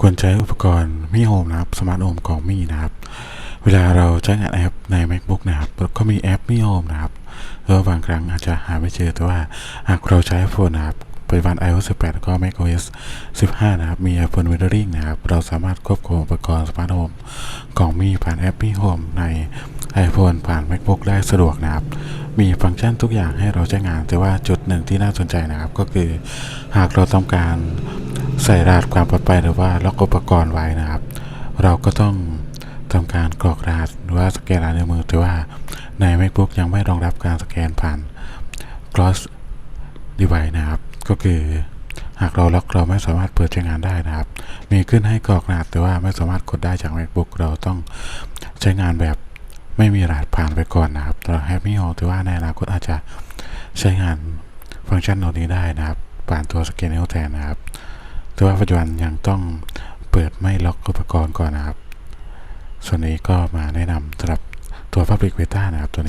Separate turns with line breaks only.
ควรใช้อุปกรณ์มีโฮมนะครับสมาร์ทโฮมของมีนะครับ เวลาเราใช้งานแอปใน macbook นะครับก็มีแอปมีโฮมนะครับแล้วบางครั้งอาจจะหาไม่เจอแต่ว่าหากเราใช้ iPhone นะครับปัจจุบัน iOS 18 แล้วก็ macOS 15 นะครับ มี iPhone Weathering นะครับ เราสามารถควบคุมอุปกรณ์สมาร์ทโฮมของมีผ่านแอปมีโฮมใน iPhone ผ่าน macbook ได้สะดวกนะครับ มีฟังก์ชันทุกอย่างให้เราใช้งาน แต่ว่าจุดหนึ่งที่น่าสนใจนะครับ ก็คือหากเราต้องการ ใส่รหัสความปลอดภัยหรือว่าล็อกอุปกรณ์ไว้นะครับ เราก็ต้องทำการกรอกรหัสหรือว่าสแกนลายนิ้วมือแต่ว่าใน macbook ยังไม่รองรับการสแกนผ่าน cross device นะครับ ก็คือหากเราล็อกเราไม่สามารถเปิดใช้งานได้นะครับ มีขึ้นให้กรอกรหัสแต่ว่าไม่สามารถกดได้จาก macbook เราต้องใช้งานแบบไม่มีรหัสผ่านไปก่อนนะครับเราแฮปปี้โฮแต่ว่าในอนาคตอาจจะใช้งานฟังก์ชันเหล่านี้ได้นะครับ ผ่านตัวสแกนนิ้วแทนนะครับ แต่ว่าปัจจุบันยังต้องเปิดไม่ล็อกอุปกรณ์ก่อนนะครับ ส่วนนี้ก็มาแนะนำสำหรับตัว Public Beta นะครับตัวนี้